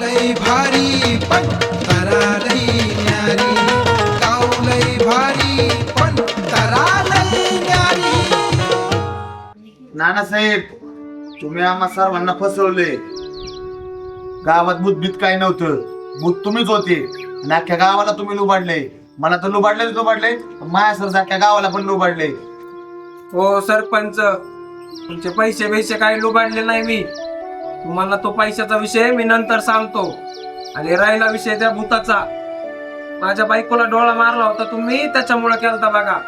पण तरालई न्यारी. गावलई भारी पण तरालई न्यारी. नानासाहेब तुम्ही आम्हा सर्वांना फसवले. गावात बुद्धबीत काय नव्हतं. बुध तुम्हीच होते. आणि अख्ख्या गावाला तुम्ही लुबाडले. मला तर लुबाडलेच लुबाडले. माझ्यासारखं अख्ख्या गावाला पण लुबाडले. हो सरपंच. तुमचे पैसे पैसे काही लुबाडले नाही मी. तुम्हाला तो पैशाचा विषय मी नंतर सांगतो. आणि राहिला विषय त्या भूताचा. माझ्या बायकोला डोळा मारला होता तुम्ही त्याच्यामुळे केलता बघा.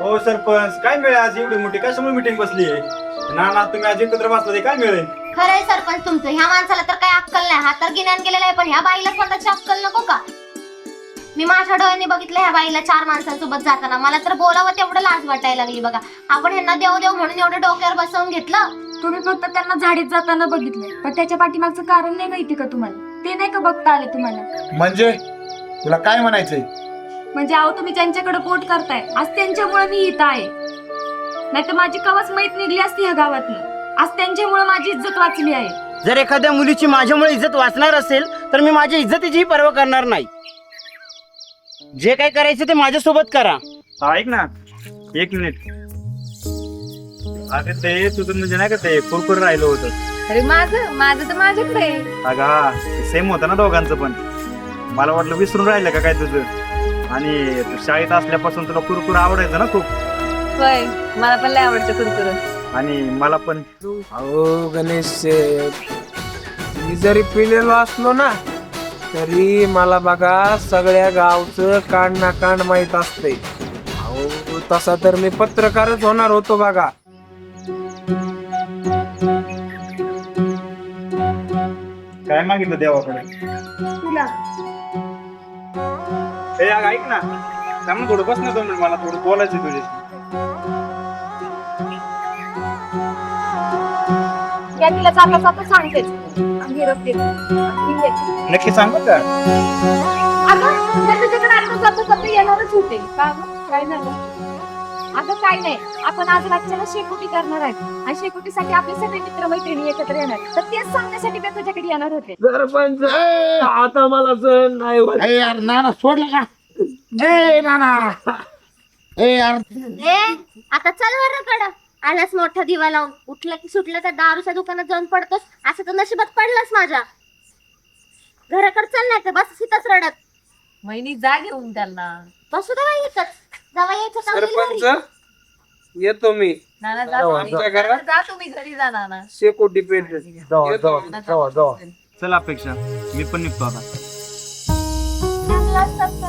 हो सरपंच काय मिळेल आज एवढी मोठी? कशामुळे मिटिंग बसली आहे ना ना तुम्ही आज एकत्र बसला काय मिळेल? खरंय सरपंच तुमचं. ह्या माणसाला तर काही अक्कल नाही. हा तर गिन्यान गेलेला आहे पण ह्या बाईला स्वतःची अक्कल नको का? मी माझ्या डोळ्यांनी बघितलं ह्या बाईला चार माणसांसोबत जाताना. मला तर बोलावं तेवढं लाज वाटायला लागली बघा. आपण ह्यांना देव देव म्हणून एवढं डोक्यावर बसवून घेतलं तुम्ही फक्त त्यांना झाडीत जाताना बघितलं पण त्याच्या पाठीमागचं कारण नाही माहिती का तुम्हाला? ते नाही का बघता आले तुम्हाला? म्हणजे? तुला काय म्हणायचंय? म्हणजे अहो तुम्ही ज्यांच्याकडे पोट करताय आज त्यांच्यामुळे मी इथं आहे. नाही तर माझी कवच माहीत निघली असती ह्या गावातनं. आज त्यांच्यामुळे माझी इज्जत वाचली आहे. जर एखाद्या मुलीची माझ्यामुळे इज्जत वाचणार असेल तर मी माझ्या इज्जतीचीही पर्वा करणार नाही. जे काही करायचं ते माझ्यासोबत करा. ऐक ना एक मिनिट. अरे ते तुझं म्हणजे नाही का ते कुरकुर राहिलं होतं. अरे माझं माझं तर माझ्याकडे आहे. अगा सेम होतं ना दोघांचं पण. मला वाटलं विसरून राहिलं का काय तुझं? आणि तू शाळेत असल्यापासून तुला कुरकुर आवडायचं ना खूप. होय मला पण लय आवडतं कुरकुर. आणि मला पण. अहो गणेश शेठ, मी जरी पिलेलो असलो ना तरी मला बघा सगळ्या गावचं कांड ना कांड माहीत असते अहो तसा तर मी पत्रकारच होणार होतो बघा. काय मागितलं देवाकडे? तुला. हे अगं, ऐक ना. त्यामुळे थोडं बस ना दोन मिनिट मला थोडं बोलायचं आहे तुझ्याशी. या तिला जाता जाता सांगतेच आणि रस्ते आणि ये. नक्की सांगू का? अगं त्या तुझ्याकडे आता जाता जाता येणारच होते. का गं? काय झालं? अगं काय नाही. आपण आज रातच्याला शेकोटी करणार आहे. आणि शेकोटीसाठी आपले सगळे मित्र मैत्रिणी एकत्र येणार आहेत. तर तेच सांगण्यासाठी मी तुझ्याकडे येणार होते. सरपंच आता मला सण नाही होत. ए यार नाना सोडला का? ए नाना. ए यार. ए आता चल बरं कड आलास मोठा दिवा लावून. उठलं की सुटलं तर दारूच्या दुकानात जाऊन पडतोस. असं तर नशिबात पडलंस माझ्या. घराकडे चल नाही तर बस इथंच रडत. महिनी जा घेऊन त्यांना. बसू दे बाई इथंच. यायचं सरपंच घरी. येतो मी नाना जा जावा, तुम्ही. जा घरात. जा तुम्ही घरी जा नाना शेकोटी पेंट जावा जावा जावा जावा चल अपेक्षा मी पण निघतो आता असतात